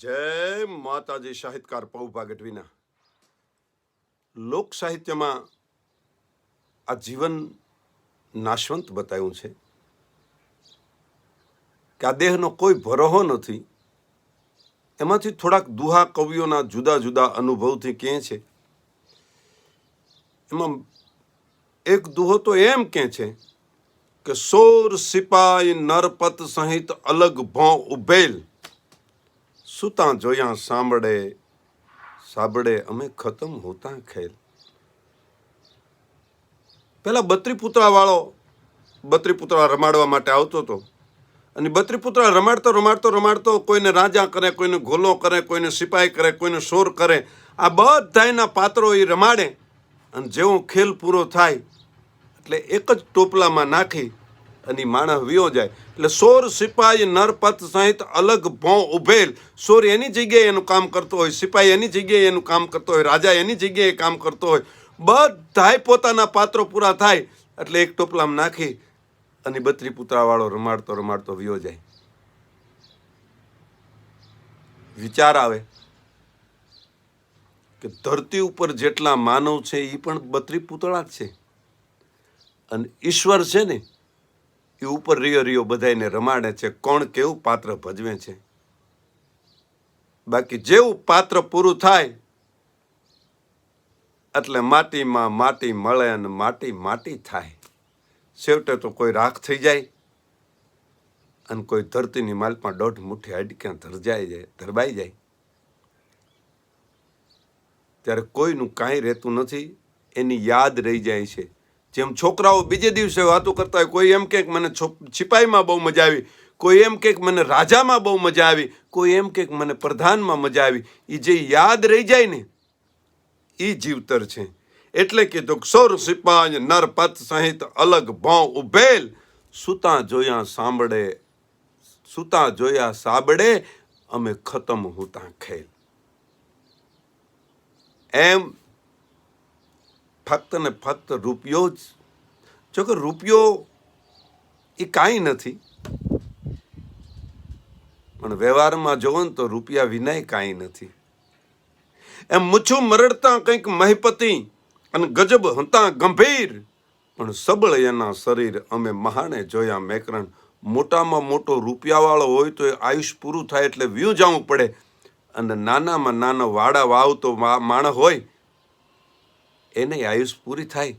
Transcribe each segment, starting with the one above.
જય માતાજી સાહિત્યકાર પૌભા ગઢવીના લોક સાહિત્યમાં આ જીવન નાશવંત બતાવ્યું છે કે આ દેહનો કોઈ ભરોહો નથી. એમાંથી થોડાક દુહા કવિઓના જુદા જુદા અનુભવથી કહે છે. એમાં એક દુહો તો એમ કહે છે કે સોર સિપાઈ નરપત સહિત અલગ ભોં ઉભેલ. સુતા જોયા સાંભળે સાંભળે અમે ખતમ હોતા ખેલ. પેલા બત્રી પુતળા વાળો બત્રી રમાડવા માટે આવતો હતો. અને બત્રીપુત્રા રમાડતો રમાડતો રમાડતો કોઈને રાજા કરે, કોઈને ઘોલો કરે, કોઈને સિપાઈ કરે, કોઈને શોર કરે. આ બધાયના પાત્રો એ રમાડે અને જેવો ખેલ પૂરો થાય, એટલે એક જ ટોપલામાં નાખી અને માણસ વિયો જાય. એટલે સોર, સિપાઈ, નરપત સહિત અલગ ભોં ઉભેલ. સોર એની જગ્યાએ એનું કામ કરતો હોય, સિપાઈ એની જગ્યાએ એનું કામ કરતો હોય, રાજા એની જગ્યાએ કામ કરતો હોય. બધાય પોતાના પાત્રો પૂરા થાય, એટલે એક ટોપલામાં નાખી અને બત્રી પુતરાવાળો રમાડતો રમાડતો વિયો જાય. વિચાર આવે કે ધરતી ઉપર જેટલા માનવ છે એ પણ બત્રી પુતળા જ છે. અને ઈશ્વર છે ને એ ઉપર રિયો રિયો બધાને રમાડે છે. કોણ કેવું પાત્ર ભજવે છે? બાકી જેવું પાત્ર પૂરું થાય, એટલે માટીમાં માટી મળે અને માટી માટી થાય. છેવટે તો કોઈ રાખ થઈ જાય અને કોઈ ધરતીની માલમાં દોઢ મુઠ્ઠી હાડક્યાં ધરજાઈ જાય, ધરબાઈ જાય. ત્યારે કોઈનું કાંઈ રહેતું નથી, એની યાદ રહી જાય છે. જેમ છોકરાઓ બીજે દિવસે વાતો કરતા હોય, કોઈ એમ કે મને સિપાહીમાં બહુ મજા આવી, કોઈ એમ કે મને રાજામાં બહુ મજા આવી, કોઈ એમ કે મને પ્રધાનમાં મજા આવી એ જે યાદ રહી જાય ને એ જીવતર છે. એટલે કીધું સોર સિપાઈ નરપત સહિત અલગ ભોં ઉભેલ, સુતા જોયા સાંભળે, સુતા જોયા સાંભળે, અમે ખતમ હોતા ખેલ. એમ ફક્ત ને ફક્ત રૂપિયો જ જો કે રૂપિયો એ કાંઈ નથી. પણ વ્યવહારમાં જોવો ને તો રૂપિયા વિનાય કાંઈ નથી. એમ મૂછું મરડતા કંઈક મહિપતિ અને ગજબ હતા ગંભીર. પણ સબળ એના શરીર અમે મહાણે જોયા મેકરણ. મોટામાં મોટો રૂપિયાવાળો હોય તો એ આયુષ પૂરું થાય એટલે વ્યૂ જવું પડે. અને નાનામાં નાના વાડા વાવતો માણસ હોય, એને આયુષ પૂરી થાય.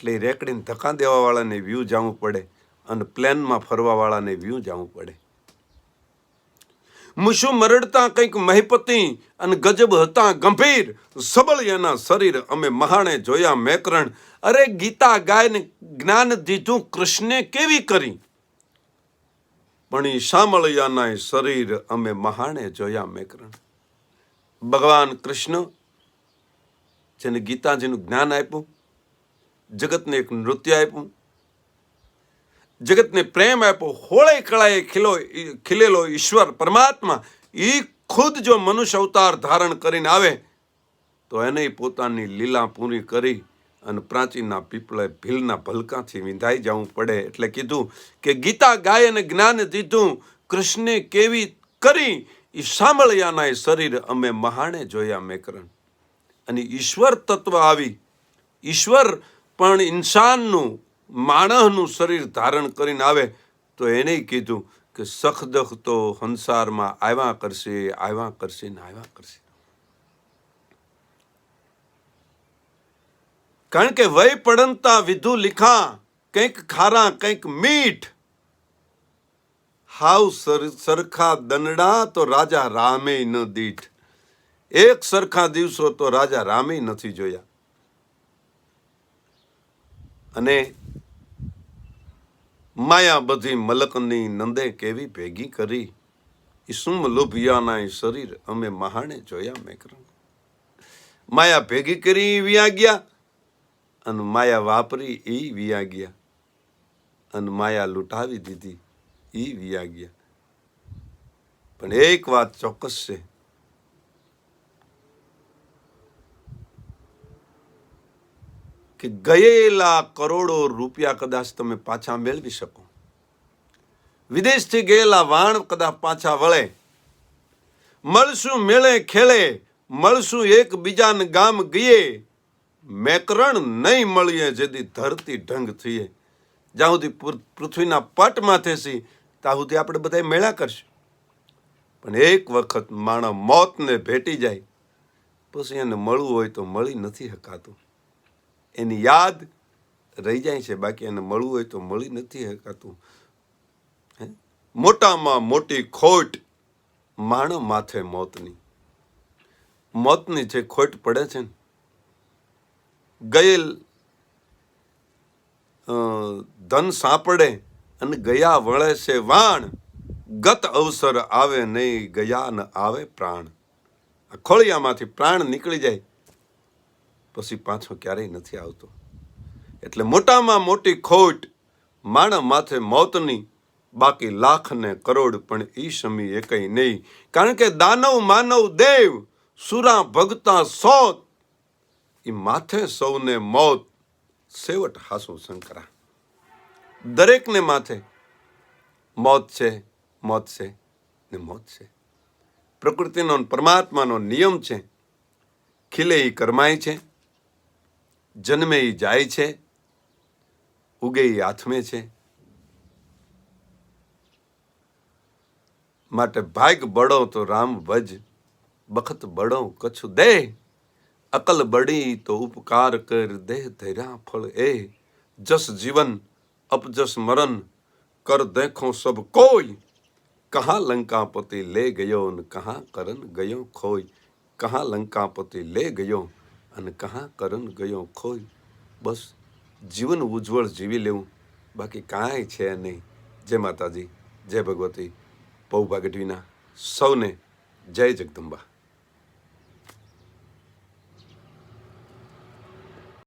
એટલે રેકડીને ધક્કા દેવાવાળાને વ્યૂ જવું પડે અને પ્લેનમાં ફરવાવાળાને વ્યૂ જવું પડે. મુશુ મરડતા કંઈક મહિપતિ અને ગજબ હતા ગંભીર. સબળ એના શરીર અમે મહાણે જોયા મેકરણ. અરે ગીતા ગાયને જ્ઞાન દીધું કૃષ્ણે કેવી કરી? પણ એ શામળિયાના શરીર અમે મહાણે જોયા મેકરણ. ભગવાન કૃષ્ણ, જેને ગીતાજીનું જ્ઞાન આપ્યું જગતને એક નૃત્ય આપ્યું. જગતને પ્રેમ આપ્યો હોળે કળાએ ખીલો ખીલેલો ઈશ્વર પરમાત્મા. એ ખુદ જો મનુષ્ય અવતાર ધારણ કરીને આવે, તો એને પોતાની લીલા પૂરી કરી અને પ્રાચીનના પીપળે ભીલના ભલકાથી વિંધાઈ જવું પડે. એટલે કીધું કે ગીતા ગાય અને જ્ઞાન દીધું, કૃષ્ણે કેવી કરી? એ સાંભળ્યાના એ શરીર અમે મહાણે જોયા મેકરણ. અને ઈશ્વર તત્વ આવી. ઈશ્વર પણ ઇન્સાનનું, માણસનું શરીર ધારણ કરીને આવે, તો એને કીધું કે સખદખ તો સંસારમાં આવ્યા કરશે આવ્યા કરશે ને આવ્યા કરશે. કારણ કે વય પડંતા વિધુ લીખા, કંઈક ખારા, કંઈક મીઠ. હાવ સર- સરખા દંડા તો રાજા રામે ન દીઠ. એક સરખા દિવસો તો રાજા રામે નથી જોયા. અને માયા બધી મલકની નંદે કેવી ભેગી કરી. ઈસુમ લોભિયાના શરીર અમે મહાણે જોયા મેકરણ માયા ભેગી કરી વિયા ગયા અને માયા વાપરી એ વ્યા ગયા અને માયા લૂંટાવી દીધી એ વ્યા ગયા. પણ એક વાત ચોક્કસ છે કે ગયેલા કરોડો રૂપિયા કદાચ તમે પાછા મેળવી શકો. વિદેશથી ગયેલા વાણ કદાચ પાછા વળે. મળશું, મેળે ખેલે મળશું, એકબીજાને ગામ ગઈએ મેકરણ નહીં મળીએ જેથી ધરતી ઢંગ થઈએ. જ્યાં સુધી પૃથ્વીના પટમાં માથે ત્યાં સુધી આપણે બધા મેળા કરશું. પણ એક વખત માણસ મોતને ભેટી જાય. પછી એને મળવું હોય તો મળી નથી શકાતું એની યાદ રહી જાય છે. બાકી એને મળવું હોય તો મળી નથી શકાતું. મોટામાં મોટી ખોટ માણ માથે મોતની. મોતની જે ખોટ પડે છે ને, ગયેલ ધન સાંપડે અને ગયા વળે છે વાણ, ગત અવસર આવે નહીં, ગયા ન આવે પ્રાણ. ખોળિયામાંથી પ્રાણ નીકળી જાય. પછી પાછો ક્યારેય નથી આવતો. એટલે મોટામાં મોટી ખોટ માણ માથે મોતની બાકી લાખ ને કરોડ પણ ઈ સમી એકઈ નહીં. કારણ કે દાનવ માનવ દેવ સુરા ભગતા સોત. એ માથે સૌને મોત. સેવટ હાસુ શંકરા દરેકને માથે મોત છે મોત છે ને મોત છે. પ્રકૃતિનો પરમાત્માનો નિયમ છે. ખીલે એ કરમાય છે. જન્મે એ જાય છે, ઉગે એ હાથમે છે. માટે ભાગ બળો તો રામ ભજ, બખત બળો કછુ દે. અકલ બળી તો ઉપકાર કર દે ધૈરા ફળ એ. જસ જીવન, અપજસ મરણ, કર દેખો સબ કોઈ. કહા લંકાપતિ લે ગયો ને કહા કરન ગયો ખોય કહા લંકાપતિ લે ગયો અને કહા કરન ગયો ખોઈ બસ, જીવન ઉજ્જવળ જીવી લેવું. બાકી કાંઈ છે નહીં. જય માતાજી, જય ભગવતી. પૌભા ગઢવીના સૌને જય જગદંબા.